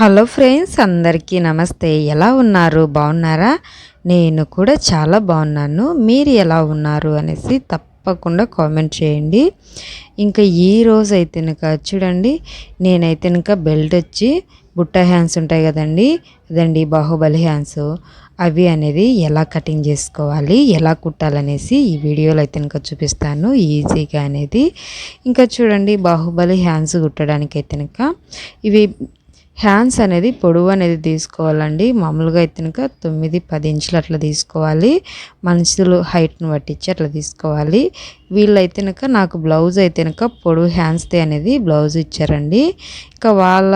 Hello friends అందరికీ నమస్తే. ఎలా ఉన్నారు? బాగున్నారా? నేను కూడా చాలా బాగున్నాను. మీరు ఎలా ఉన్నారు అనేసి తప్పకుండా కామెంట్ చేయండి. ఇంకా ఈ రోజు అయితే చూడండి నేనైతే ఇంకా బెల్ట్ వచ్చి బుట్ట హ్యాండ్స్ ఉంటాయి కదండి అదండి బాహుబలి హ్యాండ్స్. అవి అనేది ఎలా కటింగ్ చేసుకోవాలి ఎలా కుట్టాలనేసి ఈ వీడియోలో అయితే ఇంకా చూపిస్తాను ఈజీగా అనేది. ఇంకా చూడండి బాహుబలి హ్యాండ్స్ కుట్టడానికి అయితే ఇవి హ్యాండ్స్ అనేది పొడవు అనేది తీసుకోవాలండి. మామూలుగా అయితే తొమ్మిది పది ఇంచులు అట్లా తీసుకోవాలి. మనుషులు హైట్ను పట్టించి అట్లా తీసుకోవాలి. వీళ్ళైతే కనుక నాకు బ్లౌజ్ అయితే పొడవు హ్యాండ్స్దే అనేది బ్లౌజ్ ఇచ్చారండి. ఇంకా వాళ్ళ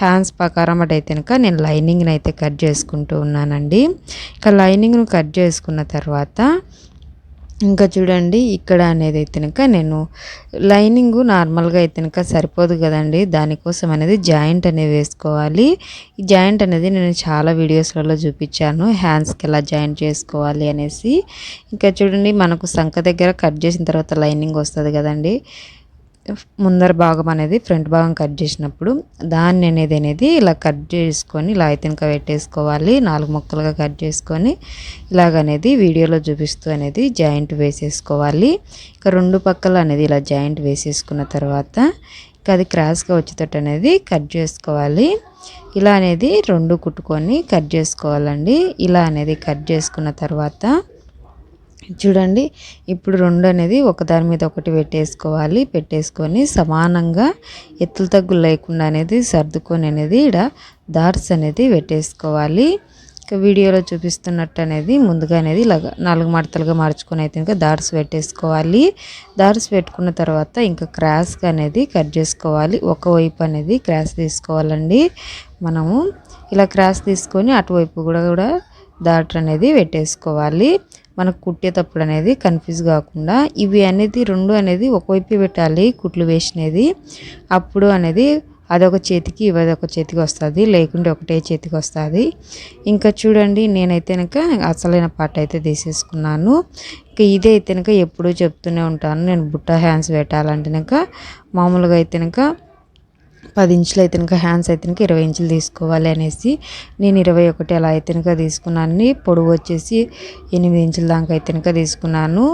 హ్యాండ్స్ ప్రకారం అయితే కనుక నేను లైనింగ్ని అయితే కట్ చేసుకుంటూ ఉన్నానండి. ఇంకా లైనింగ్ను కట్ చేసుకున్న తర్వాత ఇంకా చూడండి ఇక్కడ అనేది అయితే కనుక నేను లైనింగ్ నార్మల్గా అయితే కనుక సరిపోదు కదండి. దానికోసం అనేది జాయింట్ అనేది వేసుకోవాలి. ఈ జాయింట్ అనేది నేను చాలా వీడియోస్లలో చూపించాను. హ్యాండ్స్కి ఎలా జాయింట్ చేసుకోవాలి అనేసి. ఇంకా చూడండి మనకు సంఖ దగ్గర కట్ చేసిన తర్వాత లైనింగ్ వస్తుంది కదండి. ముందర భాగం అనేది ఫ్రంట్ భాగం కట్ చేసినప్పుడు దాన్ని అనేది అనేది ఇలా కట్ చేసుకొని ఇలా అయితే ఇంకా పెట్టేసుకోవాలి. నాలుగు ముక్కలుగా కట్ చేసుకొని ఇలాగనేది వీడియోలో చూపిస్తూ అనేది జాయింట్ వేసేసుకోవాలి. ఇంకా రెండు పక్కల అనేది ఇలా జాయింట్ వేసేసుకున్న తర్వాత ఇంకా అది క్రాస్గా వచ్చేటట్టు అనేది కట్ చేసుకోవాలి. ఇలా అనేది రెండు కుట్టుకొని కట్ చేసుకోవాలండి. ఇలా అనేది కట్ చేసుకున్న తర్వాత చూడండి ఇప్పుడు రెండు అనేది ఒకదాని మీద ఒకటి పెట్టేసుకోవాలి. పెట్టేసుకొని సమానంగా ఎత్తులు తగ్గులు లేకుండా అనేది సర్దుకొని అనేది ఇక్కడ దార్స్ అనేది పెట్టేసుకోవాలి. ఇంకా వీడియోలో చూపిస్తున్నట్టు అనేది ముందుగా అనేది ఇలాగ నాలుగు మడతలుగా మార్చుకొని అయితే ఇంకా దార్స్ పెట్టేసుకోవాలి. దార్స్ పెట్టుకున్న తర్వాత ఇంకా క్రాస్గా అనేది కట్ చేసుకోవాలి. ఒకవైపు అనేది క్రాస్ తీసుకోవాలండి. మనము ఇలా క్రాస్ తీసుకొని అటువైపు కూడా కూడా దాటర్ అనేది పెట్టేసుకోవాలి. మనకు కుట్టేటప్పుడు అనేది కన్ఫ్యూజ్ కాకుండా ఇవి అనేది రెండు అనేది ఒకవైపు పెట్టాలి కుట్లు వేసినది. అప్పుడు అనేది అదొక చేతికి ఇవి అదొక చేతికి వస్తుంది లేకుంటే ఒకటే చేతికి వస్తుంది. ఇంకా చూడండి నేనైతే కనుక అసలైన పాట అయితే తీసేసుకున్నాను. ఇంకా ఇదే అయితే కనుక ఎప్పుడూ చెప్తూనే ఉంటాను. నేను బుట్ట హ్యాండ్స్ పెట్టాలంటే కనుక మామూలుగా అయితే కనుక పది ఇంచులు అయితే ఇంకా హ్యాండ్స్ అయితే ఇరవై ఇంచులు తీసుకోవాలి అనేసి నేను ఇరవై ఒకటి అలా అయితే తీసుకున్నాను. పొడవు వచ్చేసి ఎనిమిది ఇంచుల దాకా అయితే ఇంకా తీసుకున్నాను.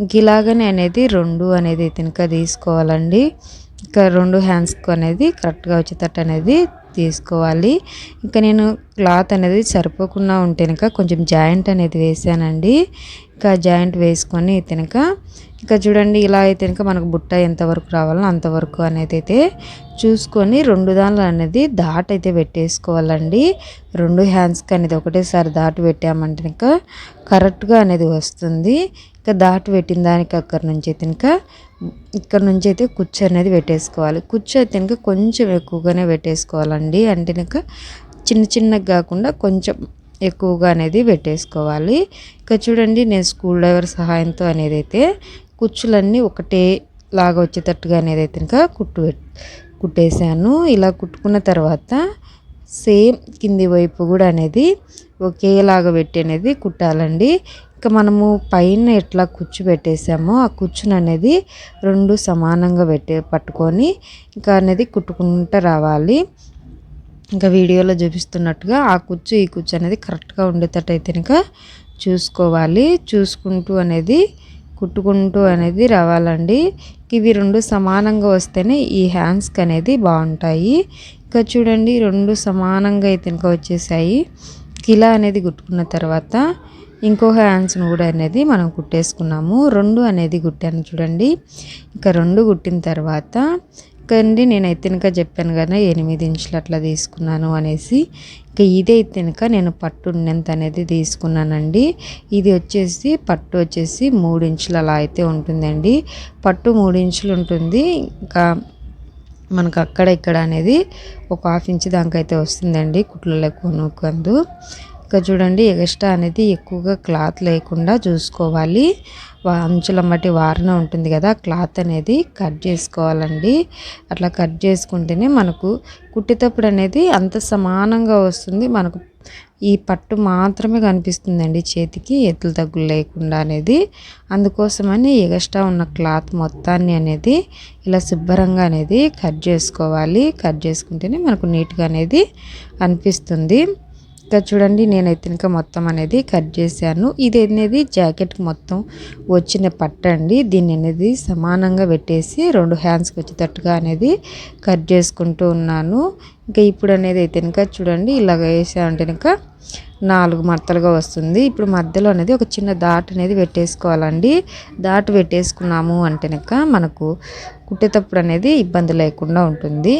ఇంక ఇలాగనే అనేది రెండు అనేది అయితే తీసుకోవాలండి. ఇంకా రెండు హ్యాండ్స్కి అనేది కరెక్ట్గా వచ్చేటట్టు అనేది తీసుకోవాలి. ఇంకా నేను క్లాత్ అనేది సరిపోకుండా ఉంటే కనుక కొంచెం జాయింట్ అనేది వేసానండి. ఇంకా జాయింట్ వేసుకొని తినక ఇంకా చూడండి ఇలా అయితే కనుక మనకు బుట్ట ఎంతవరకు రావాలో అంతవరకు అనేది అయితే చూసుకొని రెండు దానిలో అనేది దాట్ అయితే పెట్టేసుకోవాలండి. రెండు హ్యాండ్స్కి అనేది ఒకటేసారి దాటు పెట్టామంటే ఇంకా కరెక్ట్గా అనేది వస్తుంది. ఇంకా దాటు పెట్టిన దానికి అక్కడి నుంచి అయితే ఇంకా ఇక్కడ నుంచి అయితే కుచ్చు అనేది పెట్టేసుకోవాలి. కుచ్చు అయితే ఇంకా కొంచెం ఎక్కువగానే పెట్టేసుకోవాలండి. అంటే ఇంకా చిన్న చిన్నగా కాకుండా కొంచెం ఎక్కువగా అనేది పెట్టేసుకోవాలి. ఇంకా చూడండి నేను స్కూల్ డ్రైవర్ సహాయంతో అనేది అయితే కుచ్చులన్నీ ఒకటే లాగా వచ్చేటట్టుగా అనేది అయితే ఇంకా కుట్టు కుట్టేశాను. ఇలా కుట్టుకున్న తర్వాత సేమ్ కింది వైపు కూడా అనేది ఒకేలాగా పెట్టి అనేది కుట్టాలండి. ఇంకా మనము పైన ఎట్లా కుచ్చు పెట్టేసామో ఆ కుచ్చును అనేది రెండు సమానంగా పెట్టే పట్టుకొని ఇంకా అనేది కుట్టుకుంటూ రావాలి. ఇంకా వీడియోలో చూపిస్తున్నట్టుగా ఆ కుచ్చు ఈ కుచ్చు అనేది కరెక్ట్గా ఉండేటట్టు అయితే ఇంకా చూసుకోవాలి. చూసుకుంటూ అనేది కుట్టుకుంటూ అనేది రావాలండి. ఇవి రెండు సమానంగా వస్తేనే ఈ హ్యాండ్స్కి అనేది బాగుంటాయి. ఇంకా చూడండి రెండు సమానంగా అయితే ఇంకా వచ్చేసాయి. కిలా అనేది కుట్టుకున్న తర్వాత ఇంకో హ్యాండ్స్ను కూడా అనేది మనం కుట్టేసుకున్నాము. రెండు అనేది కుట్టాను చూడండి. ఇంకా రెండు కుట్టిన తర్వాత కండి నేనైతే ఇంకా చెప్పాను కదా ఎనిమిది ఇంచులు అట్లా తీసుకున్నాను అనేసి. ఇంకా ఇదే కనుక నేను పట్టు ఉన్నంత అనేది తీసుకున్నానండి. ఇది వచ్చేసి పట్టు వచ్చేసి మూడు ఇంచులు అలా అయితే ఉంటుందండి. పట్టు మూడు ఇంచులు ఉంటుంది. ఇంకా మనకు అక్కడ ఇక్కడ అనేది ఒక హాఫ్ ఇంచ్ దానికైతే వస్తుందండి కుట్లలో కొనుక్కందు ఇంకా చూడండి ఎగస్ట్రా అనేది ఎక్కువగా క్లాత్ లేకుండా చూసుకోవాలి. అంచుల మట్టి వారన ఉంటుంది కదా క్లాత్ అనేది కట్ చేసుకోవాలండి. అట్లా కట్ చేసుకుంటేనే మనకు కుట్టేటప్పుడు అనేది అంత సమానంగా వస్తుంది. మనకు ఈ పట్టు మాత్రమే కనిపిస్తుందండి చేతికి ఎత్తులు తగ్గులు లేకుండా అనేది. అందుకోసమని ఎగస్ట్రా ఉన్న క్లాత్ మొత్తాన్ని అనేది ఇలా శుభ్రంగా అనేది కట్ చేసుకోవాలి. కట్ చేసుకుంటేనే మనకు నీట్గా అనేది అనిపిస్తుంది. ఇక్కడ చూడండి నేనైతే ఇంకా మొత్తం అనేది కట్ చేశాను. ఇది అనేది జాకెట్కి మొత్తం వచ్చిన పట్ట అండి. దీన్ని అనేది సమానంగా పెట్టేసి రెండు హ్యాండ్స్కి వచ్చేటట్టుగా అనేది కట్ చేసుకుంటూ ఉన్నాను. ఇంకా ఇప్పుడు అనేది అయితే ఇంకా చూడండి ఇలాగ వేసామంటే ఇంకా నాలుగు మడతలుగా వస్తుంది. ఇప్పుడు మధ్యలో అనేది ఒక చిన్న దాట్ అనేది పెట్టేసుకోవాలండి. దాటు పెట్టేసుకున్నాము అంటే మనకు కుట్టేటప్పుడు అనేది ఇబ్బంది లేకుండా ఉంటుంది.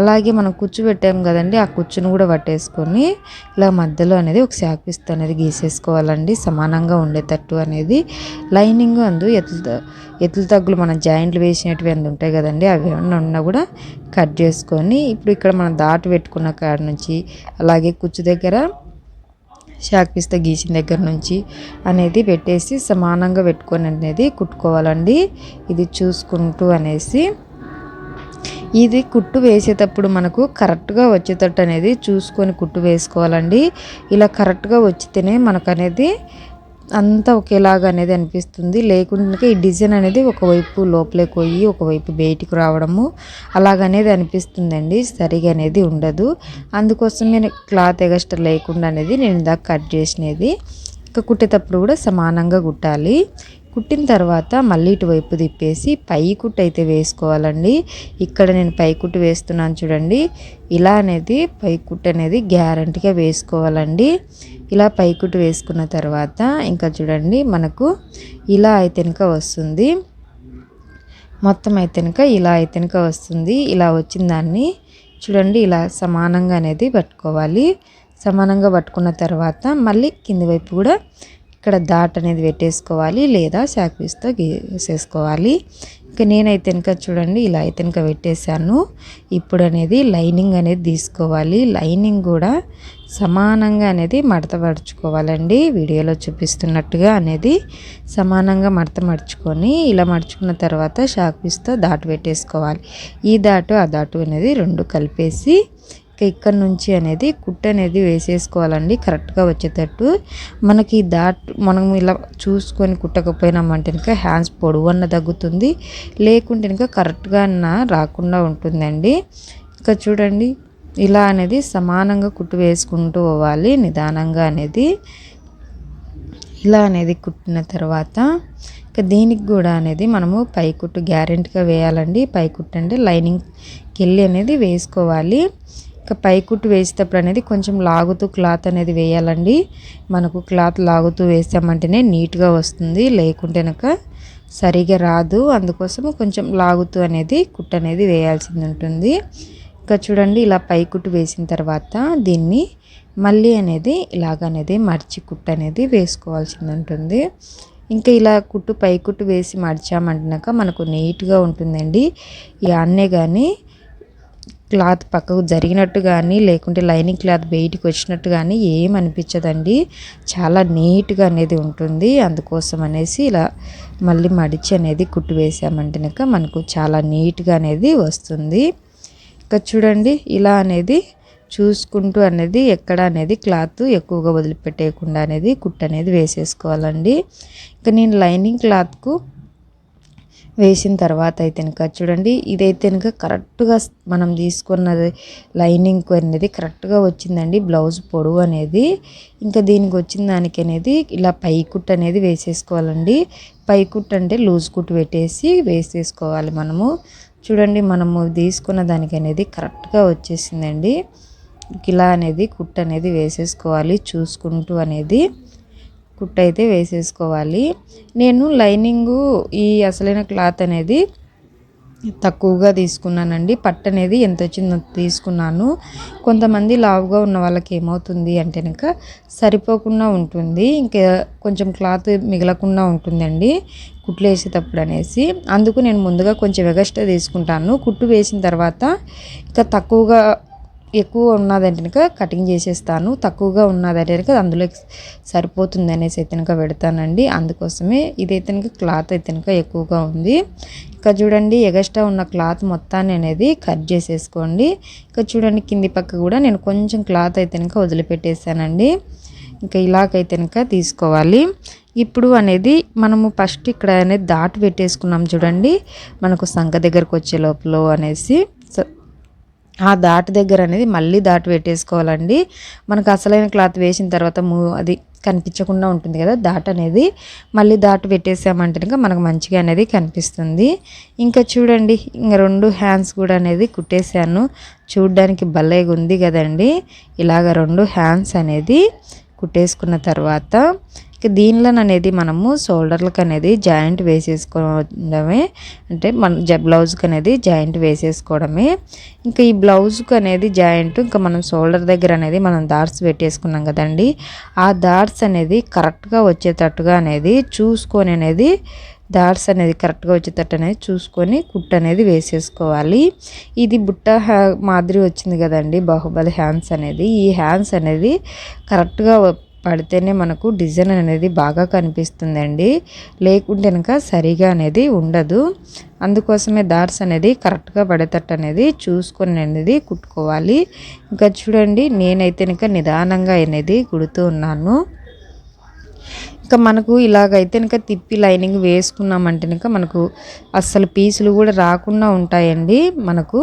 అలాగే మనం కుచ్చు పెట్టాము కదండి ఆ కుచ్చును కూడా పట్టేసుకొని ఇలా మధ్యలో అనేది ఒక శాపిస్తూ అనేది గీసేసుకోవాలండి. సమానంగా ఉండేటట్టు అనేది. లైనింగ్ అందు ఎత్తులు ఎత్తుల తగ్గులు మన జాయింట్లు వేసినవి అందు ఉంటాయి కదండి అవి ఏమన్నా ఉన్నా కూడా కట్ చేసుకొని ఇప్పుడు ఇక్కడ మనం దాటు పెట్టుకున్న కాడ నుంచి అలాగే కుచ్చు దగ్గర షాక్ పిస్తా గీసిన దగ్గర నుంచి అనేది పెట్టేసి సమానంగా పెట్టుకొని అనేది కుట్టుకోవాలండి. ఇది చూసుకుంటూ అనేసి. ఇది కుట్టు వేసేటప్పుడు మనకు కరెక్ట్గా వచ్చేటట్టు అనేది చూసుకొని కుట్టు వేసుకోవాలండి. ఇలా కరెక్ట్గా వచ్చితేనే మనకు అనేది అంతా ఒకేలాగా అనేది అనిపిస్తుంది. లేకుంటే ఈ డిజైన్ అనేది ఒకవైపు లోపలికి పోయి ఒకవైపు బయటికి రావడము అలాగనేది అనిపిస్తుందండి. సరిగా అనేది ఉండదు. అందుకోసం నేను క్లాత్ ఎగస్ట్రా లేకుండా అనేది నేను ఇందాక కట్ చేసినది. ఇంకా కుట్టేటప్పుడు కూడా సమానంగా కుట్టాలి. కుట్టిన తర్వాత మళ్ళీ ఇటువైపు తిప్పేసి పై కుట్టు అయితే వేసుకోవాలండి. ఇక్కడ నేను పై కుట్టు వేస్తున్నాను చూడండి. ఇలా అనేది పై కుట్టు అనేది గ్యారంటీగా వేసుకోవాలండి. ఇలా పై కుట్టు వేసుకున్న తర్వాత ఇంకా చూడండి మనకు ఇలా అయితేనక వస్తుంది. మొత్తం అయితేనక ఇలా అయితేనక వస్తుంది. ఇలా వచ్చిన దాన్ని చూడండి ఇలా సమానంగా అనేది పట్టుకోవాలి. సమానంగా పట్టుకున్న తర్వాత మళ్ళీ కింది వైపు కూడా ఇక్కడ దాట్ అనేది పెట్టేసుకోవాలి లేదా శాక్ పీస్తో గీసేసుకోవాలి ఇంకా నేనైతే ఇంకా చూడండి ఇలా అయితే ఇంకా పెట్టేశాను. ఇప్పుడు అనేది లైనింగ్ అనేది తీసుకోవాలి. లైనింగ్ కూడా సమానంగా అనేది మడత మడుచుకోవాలండి. వీడియోలో చూపిస్తున్నట్టుగా అనేది సమానంగా మడత మడుచుకొని ఇలా మడుచుకున్న తర్వాత షాక్ పీస్తో దాటు పెట్టేసుకోవాలి. ఈ దాటు ఆ దాటు అనేది రెండు కలిపేసి ఇక్కడ నుంచి అనేది కుట్ట అనేది వేసేసుకోవాలండి కరెక్ట్గా వచ్చేటట్టు. మనకి దాట్ మనం ఇలా చూసుకొని కుట్టకపోయినామంటే ఇంకా హ్యాండ్స్ పొడవు తగ్గుతుంది లేకుంటే ఇంకా కరెక్ట్గా అన్న రాకుండా ఉంటుందండి. ఇంకా చూడండి ఇలా అనేది సమానంగా కుట్టు వేసుకుంటూ పోవాలి నిదానంగా అనేది. ఇలా అనేది కుట్టిన తర్వాత ఇంకా దీనికి కూడా అనేది మనము పైకుట్టు గ్యారెంటీగా వేయాలండి. పైకుట్టు అంటే లైనింగ్కి వెళ్ళి అనేది వేసుకోవాలి. ఇంకా పైకుట్టు వేసేటప్పుడు అనేది కొంచెం లాగుతూ క్లాత్ అనేది వేయాలండి. మనకు క్లాత్ లాగుతూ వేసామంటేనే నీట్గా వస్తుంది. లేకుంటేనక సరిగా రాదు. అందుకోసం కొంచెం లాగుతూ అనేది కుట్టు అనేది వేయాల్సింది ఉంటుంది. ఇంకా చూడండి ఇలా పైకుట్టు వేసిన తర్వాత దీన్ని మళ్ళీ అనేది ఇలాగ అనేది మర్చి కుట్టు అనేది వేసుకోవాల్సింది ఉంటుంది. ఇంకా ఇలా కుట్టు పైకుట్టు వేసి మడిచామంటున్నాక మనకు నీట్గా ఉంటుందండి. ఈ అన్నే కానీ క్లాత్ పక్కకు జరిగినట్టు కానీ లేకుంటే లైనింగ్ క్లాత్ బయటికి వచ్చినట్టు కానీ ఏం అనిపించదండి. చాలా నీట్గా అనేది ఉంటుంది. అందుకోసం అనేసి ఇలా మళ్ళీ మడిచి అనేది కుట్టు వేసామంటేనక మనకు చాలా నీట్గా అనేది వస్తుంది. ఇంకా చూడండి ఇలా అనేది చూసుకుంటూ అనేది ఎక్కడ అనేది క్లాత్ ఎక్కువగా వదిలిపెట్టేయకుండా అనేది కుట్టు అనేది వేసేసుకోవాలండి. ఇంకా నేను లైనింగ్ క్లాత్కు వేసిన తర్వాత అయితే కనుక చూడండి ఇదైతే కనుక కరెక్ట్గా మనం తీసుకున్నది లైనింగ్ అనేది కరెక్ట్గా వచ్చిందండి బ్లౌజ్ పొడవు అనేది. ఇంకా దీనికి వచ్చిన దానికి అనేది ఇలా పై అనేది వేసేసుకోవాలండి. పైకుట్ అంటే లూజ్ కుట్టు పెట్టేసి వేసేసుకోవాలి మనము. చూడండి మనము తీసుకున్న దానికి అనేది కరెక్ట్గా వచ్చేసిందండి. ఇలా అనేది కుట్ అనేది వేసేసుకోవాలి చూసుకుంటూ అనేది. కుట్టు అయితే వేసేసుకోవాలి. నేను లైనింగు ఈ అసలైన క్లాత్ అనేది తక్కువగా తీసుకున్నానండి. పట్టు అనేది ఎంత వచ్చిందో తీసుకున్నాను. కొంతమంది లావుగా ఉన్న వాళ్ళకి ఏమవుతుంది అంటే కనుక సరిపోకుండా ఉంటుంది. ఇంకా కొంచెం క్లాత్ మిగలకుండా ఉంటుందండి కుట్లు వేసేటప్పుడు అనేసి. అందుకు నేను ముందుగా కొంచెం ఎగస్ట్రా తీసుకుంటాను. కుట్టు వేసిన తర్వాత ఇంకా తక్కువగా ఎక్కువ ఉన్నదంటే కనుక కటింగ్ చేసేస్తాను. తక్కువగా ఉన్నదంటే కనుక అందులో సరిపోతుంది అనేసి అయితే కనుక పెడతానండి. అందుకోసమే ఇదైతే కనుక క్లాత్ అయితే కనుక ఎక్కువగా ఉంది. ఇక చూడండి ఎగస్ట్రా ఉన్న క్లాత్ మొత్తాన్ని అనేది కట్ చేసేసుకోండి. ఇక చూడండి కింది పక్క కూడా నేను కొంచెం క్లాత్ అయితే కనుక వదిలిపెట్టేసానండి ఇంకా ఇలాగైతే కనుక తీసుకోవాలి. ఇప్పుడు అనేది మనము ఫస్ట్ ఇక్కడ అనేది దాటి పెట్టేసుకున్నాం చూడండి మనకు సంఖ దగ్గరకు వచ్చే లోపల అనేసి. ఆ దాటు దగ్గర అనేది మళ్ళీ దాటు పెట్టేసుకోవాలండి. మనకు అసలైన క్లాత్ వేసిన తర్వాత అది కనిపించకుండా ఉంటుంది కదా దాట్ అనేది. మళ్ళీ దాటు పెట్టేసామంటే ఇంకా మనకు మంచిగా అనేది కనిపిస్తుంది. ఇంకా చూడండి ఇంకా రెండు హ్యాండ్స్ కూడా అనేది కుట్టేశాను. చూడడానికి భలేగా ఉంది కదండి. ఇలాగ రెండు హ్యాండ్స్ అనేది కుట్టేసుకున్న తర్వాత ఇక దీనిలో అనేది మనము షోల్డర్లకు అనేది జాయింట్ వేసేసుకోవడమే. అంటే మన బ్లౌజ్కి అనేది జాయింట్ వేసేసుకోవడమే. ఇంకా ఈ బ్లౌజ్కి అనేది జాయింట్ ఇంకా మనం షోల్డర్ దగ్గర అనేది మనం దార్స్ పెట్టేసుకున్నాం కదండి. ఆ దార్స్ అనేది కరెక్ట్గా వచ్చేటట్టుగా అనేది చూసుకొని అనేది దార్స్ అనేది కరెక్ట్గా వచ్చేటట్టు అనేది చూసుకొని కుట్ అనేది వేసేసుకోవాలి. ఇది బుట్ట హ్యా మాదిరి వచ్చింది కదండి. బాహుబలి హ్యాండ్స్ అనేది. ఈ హ్యాండ్స్ అనేది కరెక్ట్గా పడితేనే మనకు డిజైన్ అనేది బాగా కనిపిస్తుందండి. లేకుంటే కనుక సరిగా అనేది ఉండదు. అందుకోసమే దార్స్ అనేది కరెక్ట్గా పడేటట్టు అనేది చూసుకొని అనేది కుట్టుకోవాలి. ఇంకా చూడండి నేనైతే ఇంకా నిదానంగా అనేది కుడుతూ ఉన్నాను. ఇంకా మనకు ఇలాగైతే ఇంకా తిప్పి లైనింగ్ వేసుకున్నామంటే ఇంకా మనకు అస్సలు పీసులు కూడా రాకుండా ఉంటాయండి మనకు.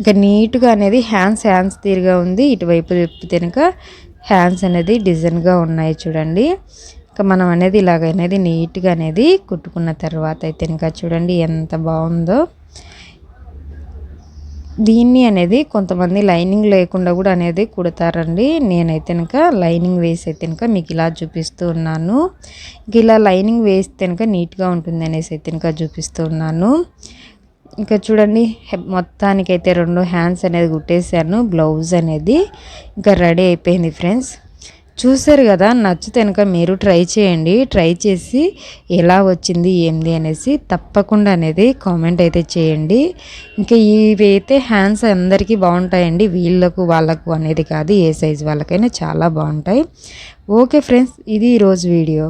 ఇంకా నీట్గా అనేది హ్యాండ్స్ హ్యాండ్స్ తీరుగా ఉంది. ఇటువైపు తిప్పితే కనుక హ్యాండ్స్ అనేది డిజైన్గా ఉన్నాయి చూడండి. ఇంకా మనం అనేది ఇలాగ అనేది నీట్గా అనేది కుట్టుకున్న తర్వాత అయితే ఇంకా చూడండి ఎంత బాగుందో. దీన్ని అనేది కొంతమంది లైనింగ్ లేకుండా కూడా అనేది కుడతారండి. నేనైతే కనుక లైనింగ్ వేసి అయితే కనుక మీకు ఇలా చూపిస్తూ ఉన్నాను. ఇలా లైనింగ్ వేస్తే కనుక నీట్గా ఉంటుంది అనేసి అయితే కనుక చూపిస్తూ ఉన్నాను. ఇంకా చూడండి మొత్తానికైతే రెండు హ్యాండ్స్ అనేది కుట్టేశాను బ్లౌజ్ అనేది. ఇంకా రెడీ అయిపోయింది ఫ్రెండ్స్. చూసారు కదా నచ్చితే కనుక మీరు ట్రై చేయండి. ట్రై చేసి ఎలా వచ్చింది ఏంది అనేసి తప్పకుండా అనేది కామెంట్ అయితే చేయండి. ఇంకా ఇవి అయితే హ్యాండ్స్ అందరికీ బాగుంటాయండి వీళ్ళకు వాళ్ళకు అనేది కాదు ఏ సైజు వాళ్ళకైనా చాలా బాగుంటాయి. ఓకే ఫ్రెండ్స్ ఇది ఈరోజు వీడియో.